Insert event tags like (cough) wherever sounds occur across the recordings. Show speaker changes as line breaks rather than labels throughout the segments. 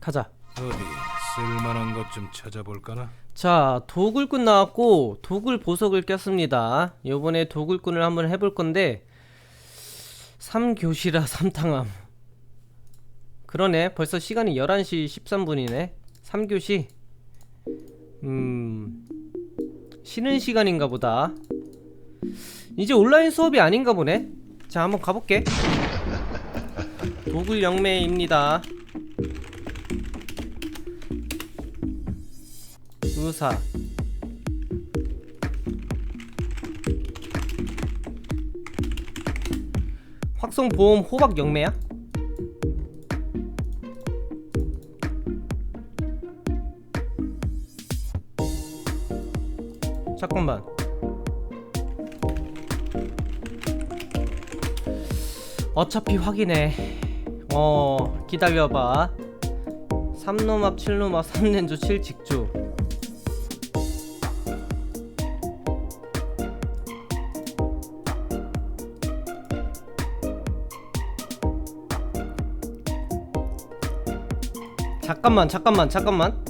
가자.
어디 쓸만한 것 좀 찾아볼까나?
자, 도굴꾼 나왔고 도굴 보석을 꼈습니다. 요번에 도굴꾼을 한번 해볼 건데 3교시라 3탕함. (laughs) 그러네. 벌써 시간이 11시 13분이네. 3교시. 음. 쉬는 시간인가 보다. 이제 온라인 수업이 아닌가 보네. 자, 한번 가볼게. (laughs) 도굴 영매입니다. 의사. 확성보험 호박 영매야? 잠깐만. 어차피 확인해. 어 기다려봐. 3노맙 7노맙 3렌주 7직주 잠깐만 잠깐만 잠깐만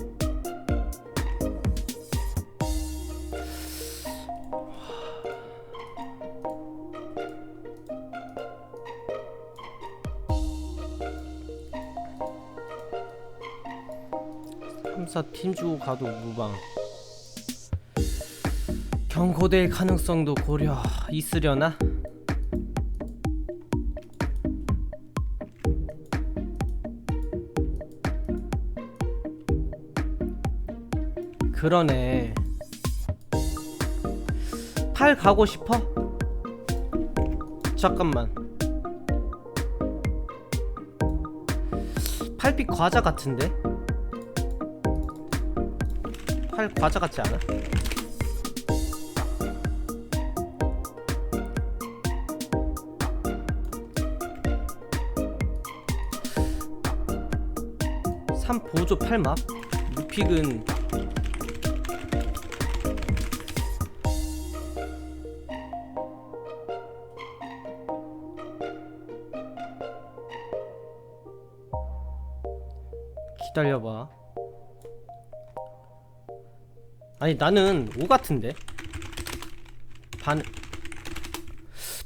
삼사 팀 주고 가도 무방 경고될 가능성도 고려 있으려나? 그러네. 팔 가고 싶어? 잠깐만. 팔빛 과자 같은데? 팔 과자 같지 않아? 삼 보조 팔맛? 루픽은 기다려봐. 아니 나는 오 같은데. 반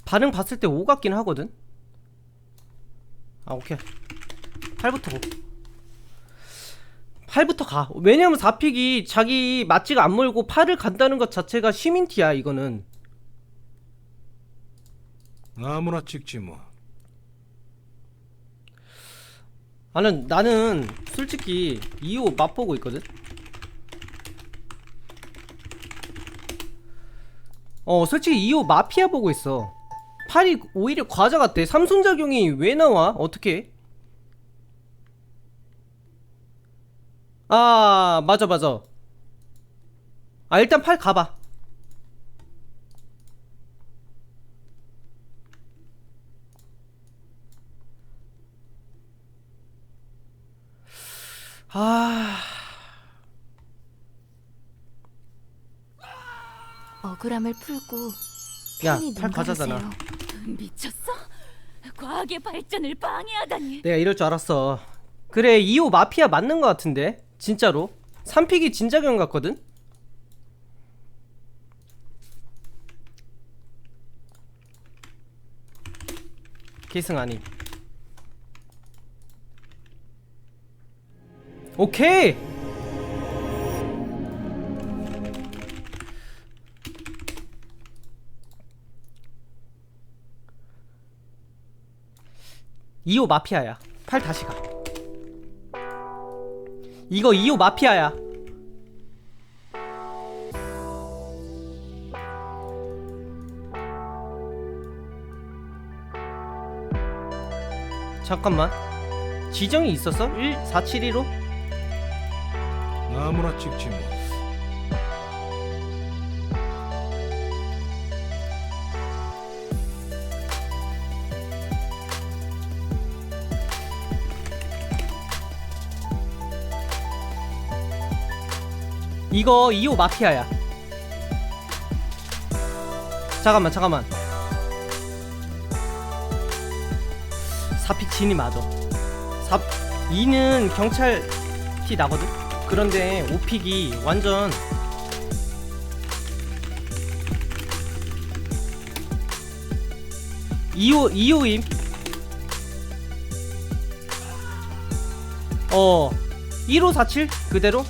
반응 봤을 때오 같긴 하거든. 아 오케이. 8부터 고. 8부터 가. 왜냐면 4픽이 자기 맛지가 안 몰고 8을 간다는 것 자체가 시민티야 이거는.
아무나 찍지 뭐.
나는 나는 솔직히 2호 맛보고 있거든. 어 솔직히 2호 마피아 보고 있어. 8이 오히려 과자 같대. 삼손작용이 왜 나와? 어떻게? 아 맞아 맞아. 아 일단 8 가봐. 아
억울함을 풀고
야,
편히
팔
눈
과자잖아.
감으세요.
미쳤어? 과학의 발전을 방해하다니.
내가 이럴 줄 알았어. 그래 2호 마피아 맞는 것 같은데 진짜로 3픽이 진작용 같거든. 계승 아님. 오케이. 이호 마피아야. 팔 다시 가. 이거 2호 마피아야. 잠깐만. 지정이 있었어? 1 4 7 1호?
아무나 찍지 뭐.
이거 2호 마피아야. 잠깐만, 잠깐만. 사픽 진이 맞아. 사 2는 경찰 티 나거든? 그런데 오픽이 완전 이호 이호임? 어 1547 그대로?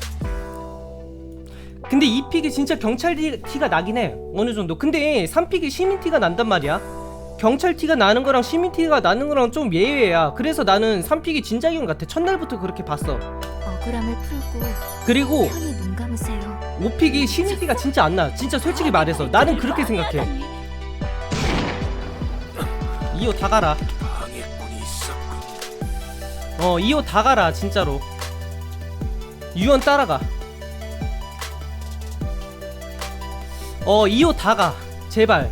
근데 이 픽이 진짜 경찰 티- 티가 나긴 해. 어느 정도. 근데 3픽이 시민 티가 난단 말이야. 경찰 티가 나는 거랑 시민 티가 나는 거랑 좀 예외야. 그래서 나는 3픽이 진작용 같아. 첫날부터 그렇게 봤어
억울함을 풀고
그리고
편히 눈 감으세요.
5픽이 시민 티가 진짜 안 나 진짜 솔직히 말해서 나는 그렇게 생각해. 이호 다 가라.
방해꾼이 있었군.
어 이호 다 가라 진짜로. 유언 따라가. 어 이호 다가. 제발.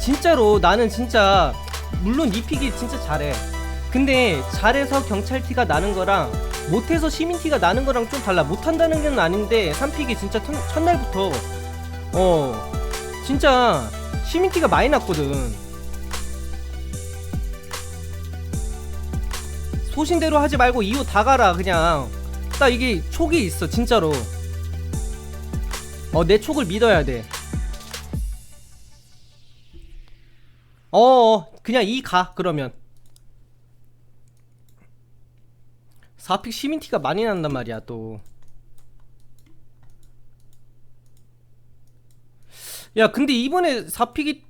진짜로 나는 진짜 물론 이 픽이 진짜 잘해. 근데 잘해서 경찰 티가 나는 거랑 못해서 시민 티가 나는 거랑 좀 달라. 못한다는 건 아닌데 3픽이 진짜 첫, 첫날부터. 어 진짜 시민 티가 많이 났거든. 소신대로 하지 말고 이후 다 가라 그냥. 딱 이게 촉이 있어 진짜로. 어 내 촉을 믿어야 돼. 어 그냥 이 가 그러면 4픽 시민티가 많이 난단 말이야 또 야 근데 이번에 4픽이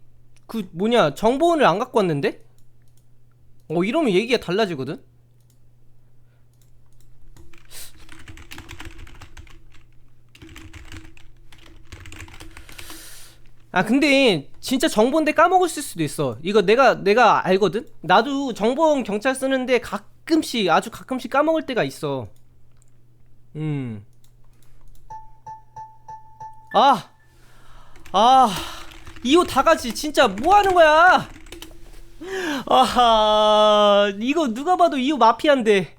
그 뭐냐 정보원을 안 갖고 왔는데? 어 이러면 얘기가 달라지거든? 아 근데 진짜 정보인데 까먹었을 수도 있어 이거 내가 내가 알거든 나도 정보원 경찰 쓰는데 가끔씩 아주 가끔씩 까먹을 때가 있어 음. 음아 아, 이호 다 가지. 진짜 뭐 하는 거야? 아하, 이거 누가 봐도 이호 마피아인데.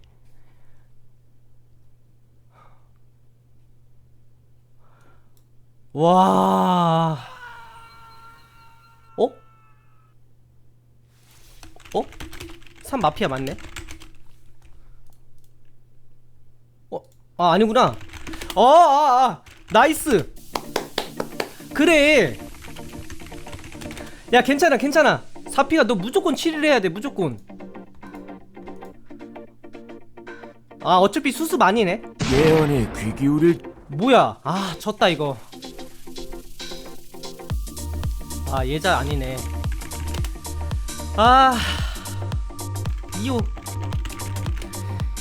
와. 어? 어? 3 마피아 맞네. 어? 아, 아니구나. 어, 아, 아. 나이스. 그래. 야 괜찮아 괜찮아. 사피가 너 무조건 7일 해야 돼 무조건. 아 어차피 수습 아니네.
예언에 귀 기울일
뭐야? 아 졌다 이거. 아 예자 아니네. 아 2호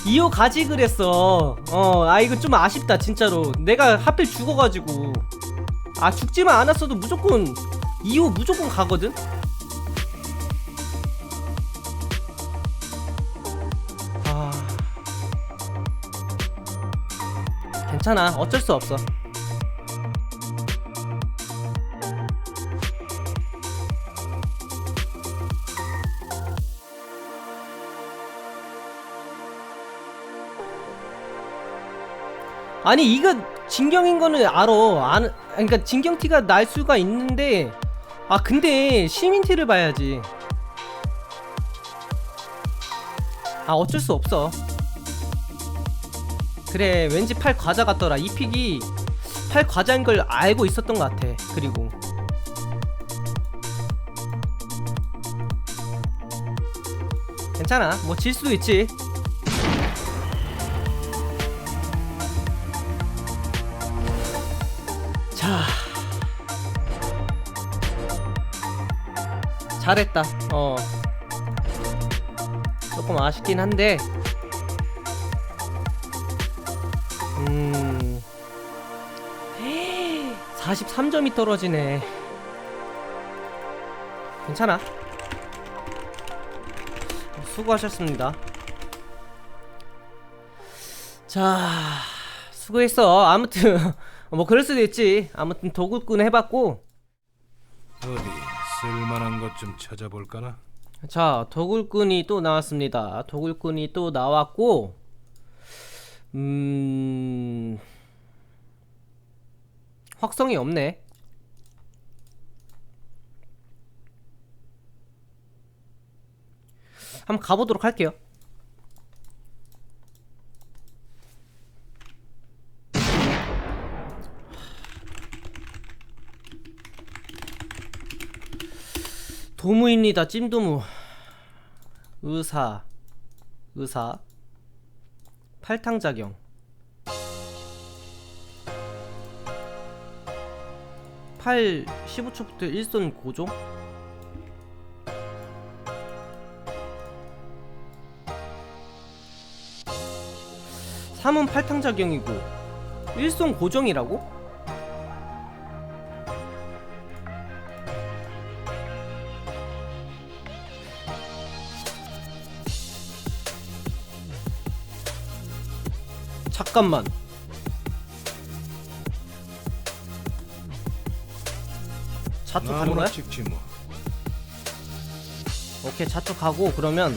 2호 가지 그랬어. 어 아 이거 좀 아쉽다 진짜로. 내가 하필 죽어가지고. 아 죽지만 않았어도 무조건 2호 무조건 가거든? 아. 괜찮아. 어쩔 수 없어 아니 이거 진경인 거는 알아. 안 그러니까 진경 티가 날 수가 있는데 아 근데 시민 티를 봐야지. 아 어쩔 수 없어. 그래 왠지 팔 과자 같더라. 이 픽이 팔 과자인 걸 알고 있었던 것 같아 그리고. 괜찮아. 뭐 질 수도 있지 잘했다. 어. 조금 아쉽긴 한데. 음. 43점이 떨어지네. 괜찮아. 수고하셨습니다. 자 수고했어. 아무튼 (laughs) 뭐 그럴 수도 있지. 아무튼 도굴꾼 해봤고.
어디 쓸만한 것 좀 찾아볼까나?
자 도굴꾼이 또 나왔습니다. 도굴꾼이 또 나왔고 음 확성이 없네. 한번 가보도록 할게요 두무입니다 찜두무. 의사 의사. 팔탕작용. 팔 15초부터 일손 고정 삼은 팔탕작용이고 일손 고정이라고? 잠깐만 자투 가는 거야?
찍지 뭐.
오케이 자투 가고 그러면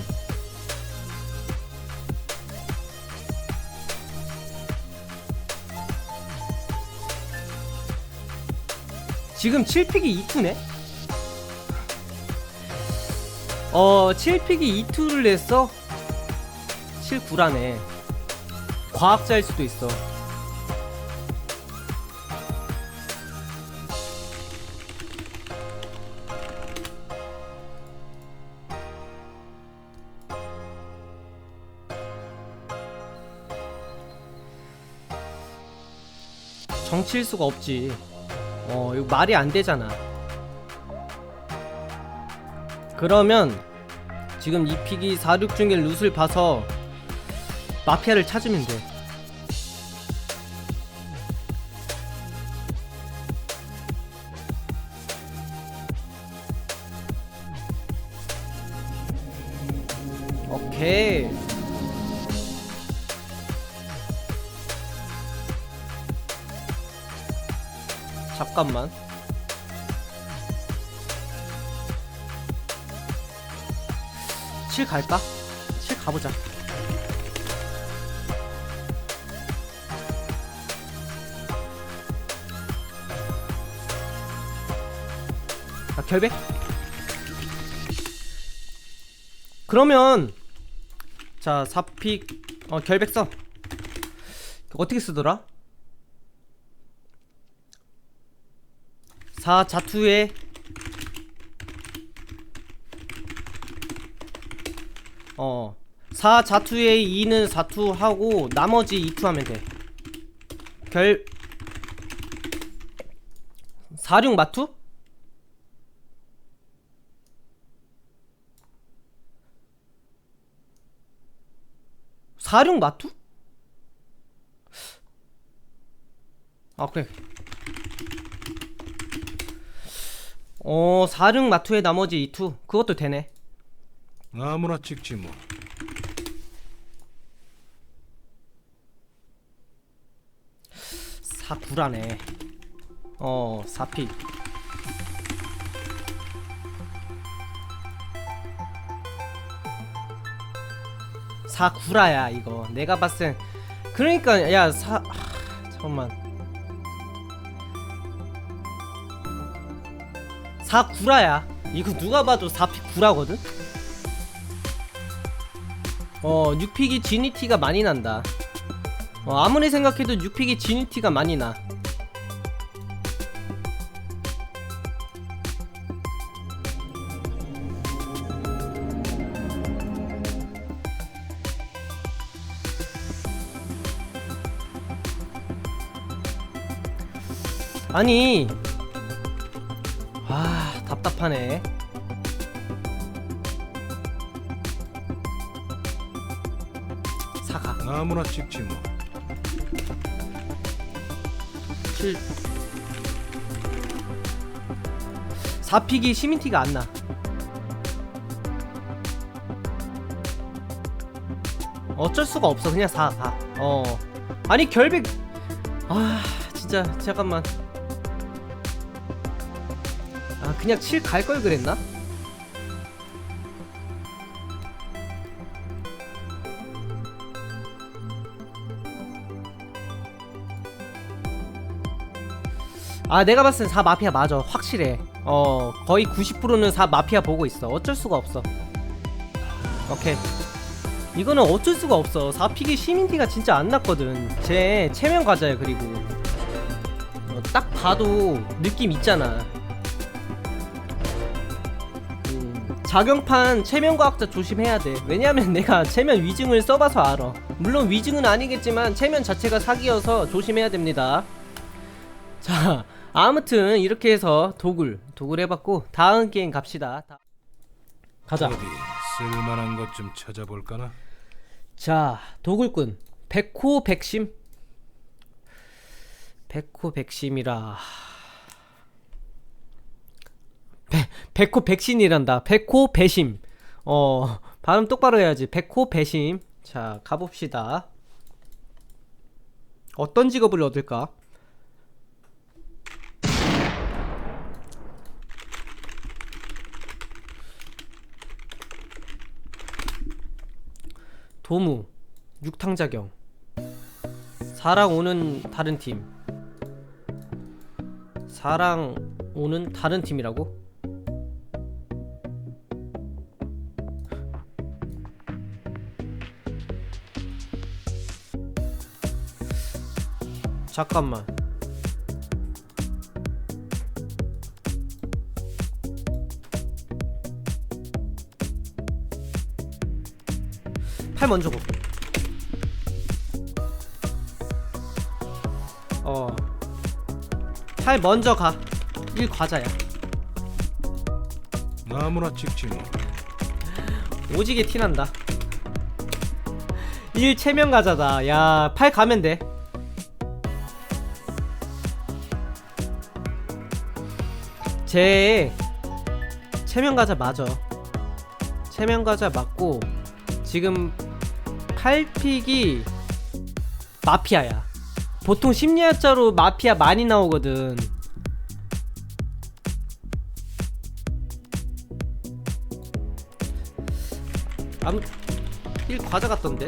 지금 7픽이 2투네? 어 7픽이 2투를 냈어? 7, 9라네 과학자일 수도 있어 정치일 수가 없지. 어, 이거 말이 안 되잖아. 그러면 지금 이 픽이 46 중에 룻을 봐서 마피아를 찾으면 돼. 오케이. 잠깐만. 칠 갈까? 칠 가보자. 결백? 그러면 자, 4픽 어, 결백 써. 어떻게 쓰더라? 4 자투에 어. 4 자투에 2는 4투 하고 나머지 2투 하면 돼. 결 46 마투? 사륙 마투? 아 그래 어, 4륙 마투에 나머지 2투. 그것도 되네.
아무나 찍지 뭐.
사구라네 어, 4픽. 사구라야 이거. 내가 봤을 땐 그러니까 야, 사 하, 잠깐만. 사구라야. 이거 누가 봐도 4픽 구라거든. 어, 6픽이 지니티가 많이 난다. 어, 아무리 생각해도 6픽이 지니티가 많이 나. 아니, 아 답답하네. 사과.
아무나 찍지 뭐.
7 4픽이 시민티가 안 나. 어쩔 수가 없어. 그냥 4 가. 어. 아니 결백 아, 진짜 잠깐만. 그냥 7갈걸 그랬나? 아 내가 봤을 땐 4 마피아 맞아. 확실해. 어 거의 90%는 4 마피아 보고 있어. 어쩔 수가 없어. 오케이. 이거는 어쩔 수가 없어. 4픽의 시민티가 진짜 안 났거든. 제 체면 과자야 그리고. 어, 딱 봐도 느낌 있잖아 음. 자경판 체면 과학자 조심해야 돼. 왜냐면 내가 체면 위증을 써봐서 알아. 물론 위증은 아니겠지만 체면 자체가 사기여서 조심해야 됩니다. 자, 아무튼 이렇게 해서 도굴, 도굴 해봤고 다음 게임 갑시다. 다- 가자.
어디 쓸만한 것 좀 찾아볼까나.
자, 도굴꾼 백호 백심. 백호 백심이라. 백 백호 백신이란다. 백호 배심. 어, 발음 똑바로 해야지. 백호 배심. 자, 가봅시다. 어떤 직업을 얻을까? 도무 육탕자경 사랑 오는 다른 팀 사랑 오는 다른 팀이라고? 잠깐만 팔 먼저 볼게 어. 팔 먼저 가. 일 과자야.
아무나 찍지 뭐.
오지게 티난다. 일 체면 과자다. 야, 팔 가면 돼. 제 체면 과자 맞아. 체면 과자 맞고 지금 팔픽이 마피아야. 보통 심리학자로 마피아 많이 나오거든. 아무 1 과자 같던데.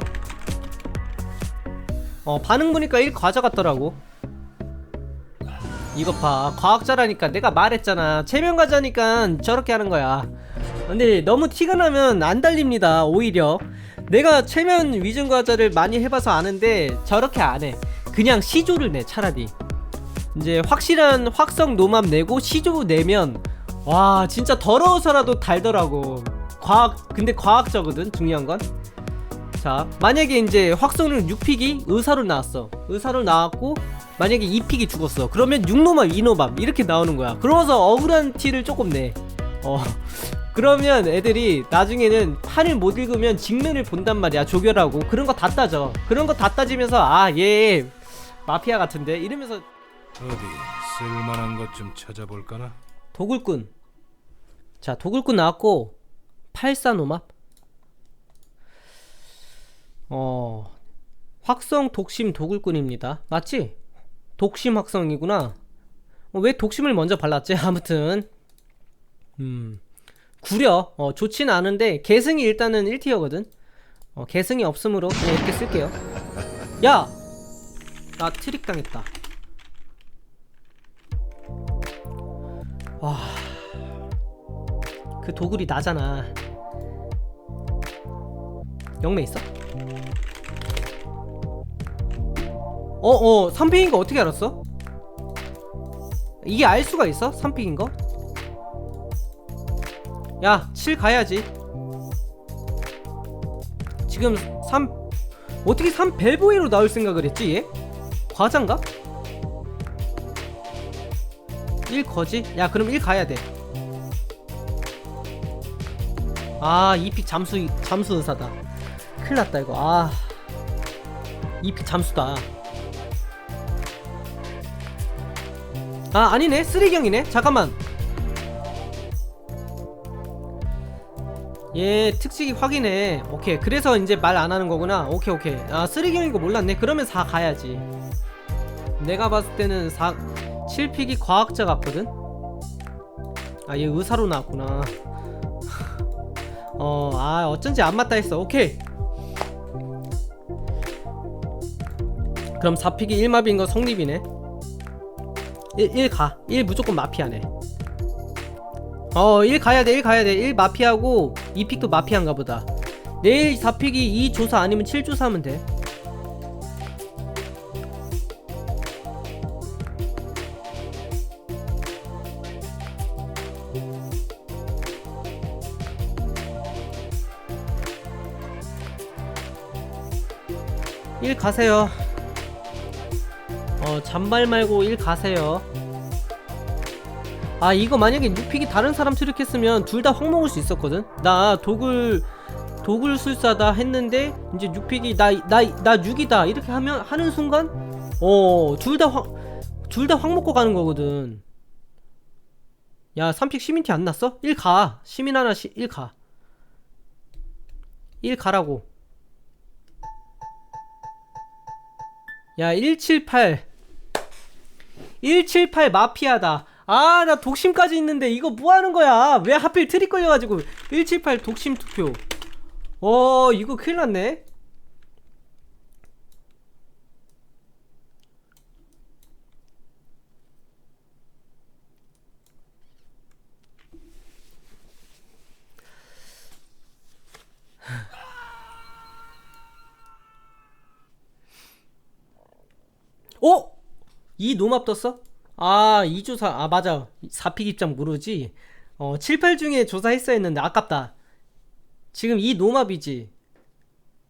어 반응 보니까 1 과자 같더라고. 이거 봐 과학자라니까 내가 말했잖아 체면 과자니까 저렇게 하는 거야. 근데 너무 티가 나면 안 달립니다 오히려. 내가 체면 위증 과자를 많이 해봐서 아는데 저렇게 안 해. 그냥 시조를 내 차라리. 이제 확실한 확성 노맘 내고 시조 내면 와 진짜 더러워서라도 달더라고. 과학 근데 과학적거든 중요한 건. 자 만약에 이제 확성률 6픽이 의사로 나왔어. 의사로 나왔고 만약에 2픽이 죽었어. 그러면 6노맘 2노맘 이렇게 나오는 거야. 그러면서 억울한 티를 조금 내. 어. (laughs) 그러면 애들이 나중에는 판을 못 읽으면 직면을 본단 말이야 조결하고 그런 거 다 따져 그런 거 다 따지면서 아 얘 마피아 같은데 이러면서
어디 쓸만한 것 좀 찾아볼까나.
도굴꾼 자 도굴꾼 나왔고 팔사노맙 어 확성 독심 도굴꾼입니다 맞지? 독심 확성이구나 어, 왜 독심을 먼저 발랐지? (laughs) 아무튼 음 구려 어 좋진 않은데 계승이 일단은 1티어거든 어 계승이 없으므로 그냥 이렇게 쓸게요 야! 나 트릭 당했다 와. 그 도굴이 나잖아. 영매 있어? 어, 어, 3픽인 거 어떻게 알았어? 이게 알 수가 있어? 3픽인 거? 야, 7 가야지. 지금 3 어떻게 3 벨보이로 나올 생각을 했지, 얘? 과장가? 1 거지? 야 그럼 1 가야 돼. 아 2픽 잠수 잠수 의사다. 큰일 났다 이거. 아 2픽 잠수다. 아 아니네 쓰레기형이네. 잠깐만. 얘 특식이 확인해. 오케이 그래서 이제 말 안 하는 거구나. 오케이 오케이. 아거 몰랐네. 그러면 4 가야지. 내가 봤을 때는 4 7픽이 과학자 같거든? 아, 얘 의사로 나왔구나. (laughs) 어, 아, 어쩐지 안 맞다 했어. 오케이. 그럼 4픽이 1마비인 거 성립이네. 1, 가. 1 무조건 마피아네. 어, 1 가야 돼, 1 가야 돼. 1 마피아고, 2픽도 마피아인가 보다. 내일 4픽이 2 조사 아니면 7 조사하면 돼. 일 가세요. 어, 잔발 말고 일 가세요. 아, 이거 만약에 뉴픽이 다른 사람 트릭했으면 둘 다 확 먹을 수 있었거든? 나 독을, 독을 술사다 했는데, 이제 뉴픽이 나, 나, 나 6이다. 이렇게 하면, 하는 순간, 어, 둘다 확, 둘다확 먹고 가는 거거든. 야, 3픽 시민티 안 났어? 1 가. 시민 하나, 시, 1 가. 1 가라고. 야, 178. 178 마피아다. 아, 나 독심까지 있는데 이거 뭐 하는 거야? 왜 하필 트릭 걸려가지고 178 독심 투표. 어, 이거 큰일 났네. 어? 이 노맙 떴어? 아, 이 조사, 아, 맞아. 4픽 입장 모르지? 어, 7, 8 중에 조사했어야 했는데, 아깝다. 지금 이 노맙이지?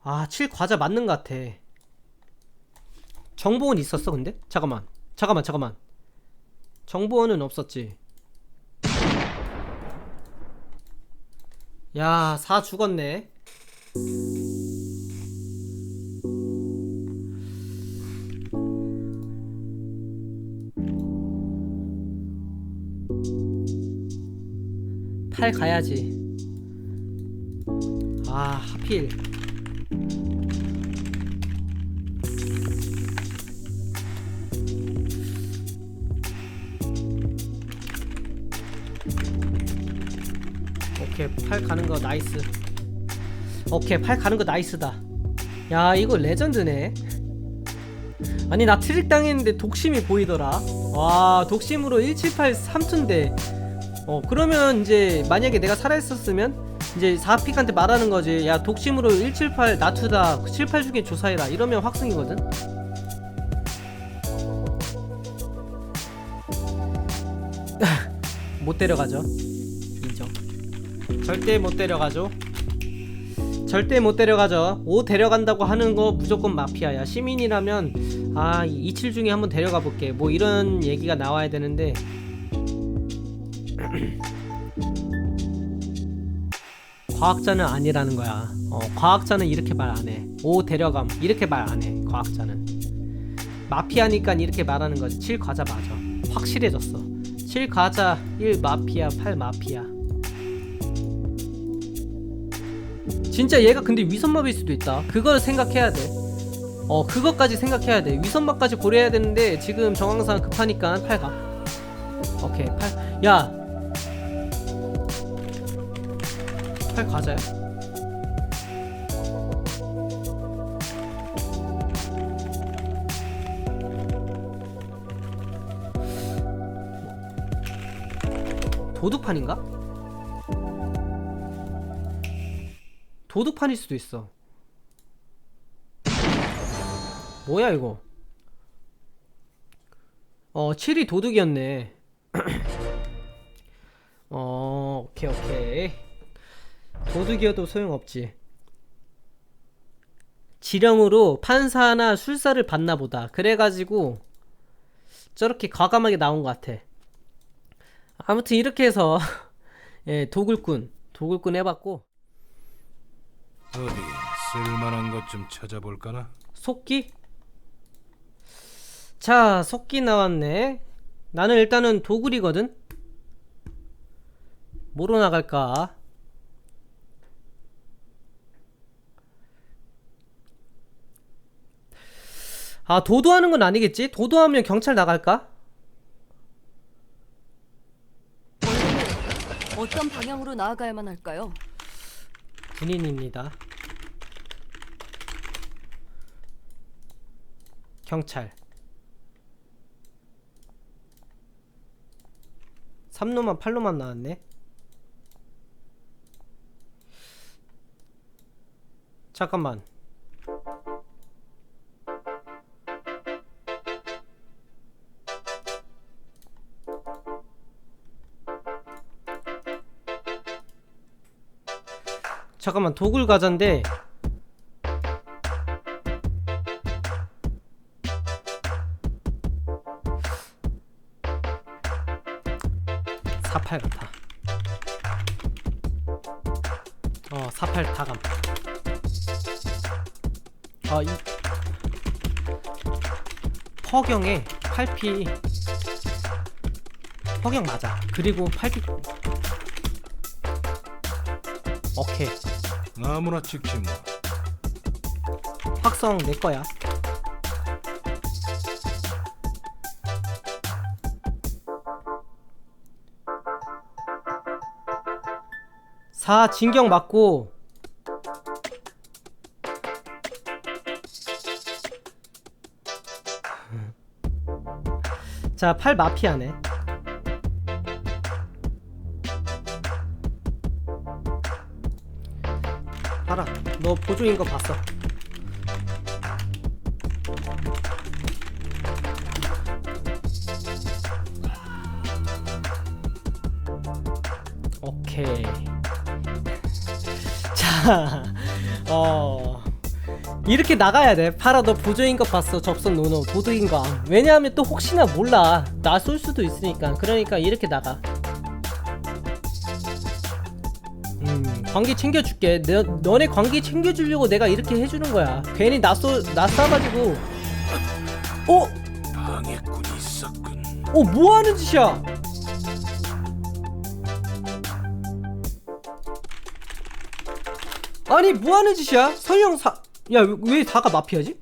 아, 7 과자 맞는 것 같아. 정보원 있었어, 근데? 잠깐만. 잠깐만, 잠깐만. 정보원은 없었지. 야, 4 죽었네. 팔 가야지. 아, 하필. 오케이, 팔 가는 거 나이스. 오케이, 팔 가는 거 나이스다. 야, 이거 레전드네. 아니, 나 트릭 당했는데 독심이 보이더라. 와, 독심으로 178 3투인데. 어 그러면 이제 만약에 내가 살아있었으면 이제 4픽한테 말하는 거지. 야 독심으로 178 나투다. 78 중에 조사해라. 이러면 확승이거든. (laughs) 못 데려가죠. 인정. 절대 못 데려가죠. 절대 못 데려가죠. 5 데려간다고 하는 거 무조건 마피아야. 시민이라면 아 27 중에 한번 데려가 볼게. 뭐 이런 얘기가 나와야 되는데 (clears throat) 과학자는 아니라는 거야. 어, 과학자는 이렇게 말 안 해. 오 데려감 이렇게 말 안 해. 과학자는 마피아니까 이렇게 말하는 거지. 7 과자 맞아. 확실해졌어. 7 과자, 1 마피아, 8 마피아. 진짜 얘가 근데 위선마비일 수도 있다. 그걸 생각해야 돼. 어 그것까지 생각해야 돼. 위선마까지 고려해야 되는데 지금 정황상 급하니까 8 가. 오케이 8. 야. 8 과자야? 도둑판인가? 도둑판일 수도 있어. 뭐야 이거? 어, 7이 도둑이었네. (clears throat) 어, 오케이 오케이. 도둑이어도 소용없지. 지령으로 판사나 술사를 받나 보다. 그래가지고 저렇게 과감하게 나온 것 같아. 아무튼 이렇게 해서 (laughs) 예, 도굴꾼, 도굴꾼 해봤고
어디 쓸만한 것 좀 찾아볼까나?
속기? 자, 속기 나왔네. 나는 일단은 도굴이거든. 뭐로 나갈까? 아, 도도하는 건 아니겠지? 도도하면 경찰 나갈까?
어떤 방향으로 나아가야만 할까요?
군인입니다. 경찰. 삼로만팔로만 나왔네. 잠깐만. 잠깐만 도굴 가자인데 48 같아. 어 사팔 다감. 아이 허경에 8피. 허경 맞아. 그리고 8피. 오케이.
아무나 찍지 뭐.
확성 내 거야. 사 진경 맞고 자, 8 마피아네. 봐라, 너 보조인 거 봤어. 오케이. (laughs) 자, 어. 이렇게 나가야 돼. 파라 너 보조인 거 봤어. 접선 노노. 도둑인 거. 암. 왜냐하면 또 혹시나 몰라. 나 쏠 수도 있으니까. 그러니까 이렇게 나가. 관계 챙겨줄게. 너, 너네 관계 챙겨주려고 내가 이렇게 해주는 거야. 괜히 나 쏴가지고. 어?
방해꾼이 있었군.
어, 뭐 하는 짓이야? 아니, 뭐 하는 짓이야? 설령 사, 야, 왜, 왜 다가 마피아지?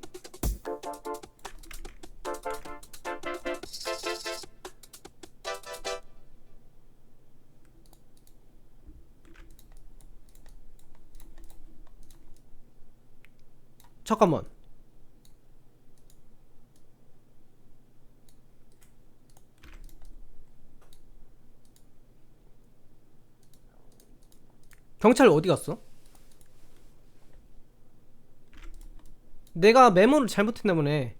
잠깐만. 경찰 어디 갔어? 내가 메모를 잘못했나 보네.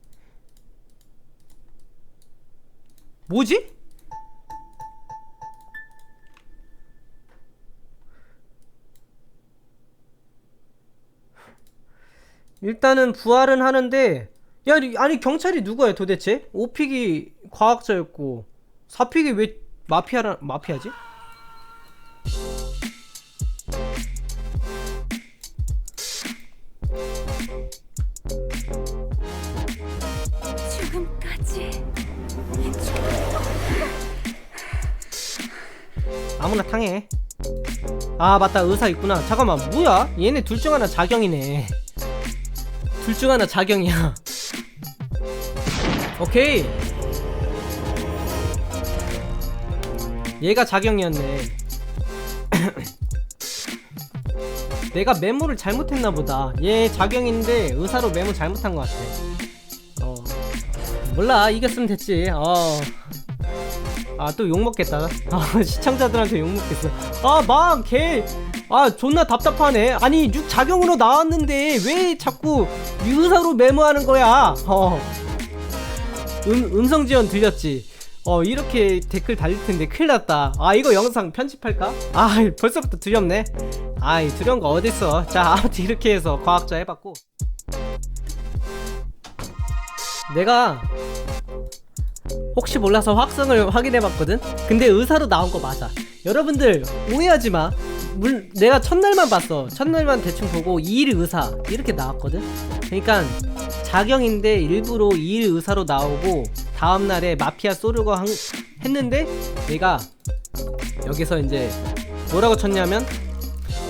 뭐지? 일단은 부활은 하는데 야 아니 경찰이 누구야 도대체? 5픽이 과학자였고 4픽이 왜 마피아라 마피아지?
지금까지
아무나 탕해. 아 맞다 의사 있구나. 잠깐만 뭐야? 얘네 둘 중 하나 자경이네. 둘 중 하나 자경이야. 오케이. 얘가 자경이었네. (coughs) 내가 메모를 잘못했나 보다. 얘 자경인데 의사로 메모 잘못한 것 같아. 어. 몰라 이겼으면 됐지. 어. 아 또 욕먹겠다 아 (laughs) 시청자들한테 욕먹겠어 아막걔 아 존나 답답하네. 아니 육 자경으로 나왔는데 왜 자꾸 유사로 메모하는 거야? 어. 음, 음성 지원 들렸지. 어 이렇게 댓글 달릴 텐데 큰일 났다. 아 이거 영상 편집할까? 아 벌써부터 두렵네. 아이 두려운 거 어딨어. 자 아무튼 이렇게 해서 과학자 해봤고. 내가 혹시 몰라서 확성을 확인해봤거든? 근데 의사로 나온 거 맞아. 여러분들 오해하지 마. 물, 내가 첫날만 봤어. 첫날만 대충 보고 2일 의사. 이렇게 나왔거든. 그러니까 자경인데 일부러 2일 의사로 나오고 다음 날에 마피아 쏘려고 한, 했는데 내가 여기서 이제 뭐라고 쳤냐면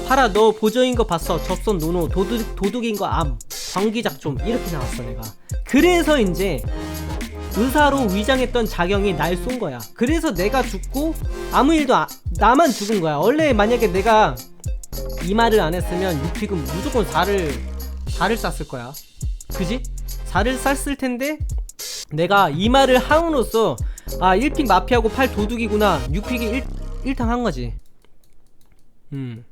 파라 너 보조인 거 봤어. 접선 노노. 도둑 도둑인 거 암. 광기작 좀. 이렇게 나왔어 내가. 그래서 이제 의사로 위장했던 자경이 날 쏜 거야. 그래서 내가 죽고 아무 일도 아, 나만 죽은 거야. 원래 만약에 내가 이 말을 안 했으면 유픽은 무조건 4를 4를 쐈을 거야. 그지? 4를 쐈을 텐데 내가 이 말을 함으로써 아 1픽 마피아고 8 도둑이구나. 6픽이 1, 1탕 한 거지. 음.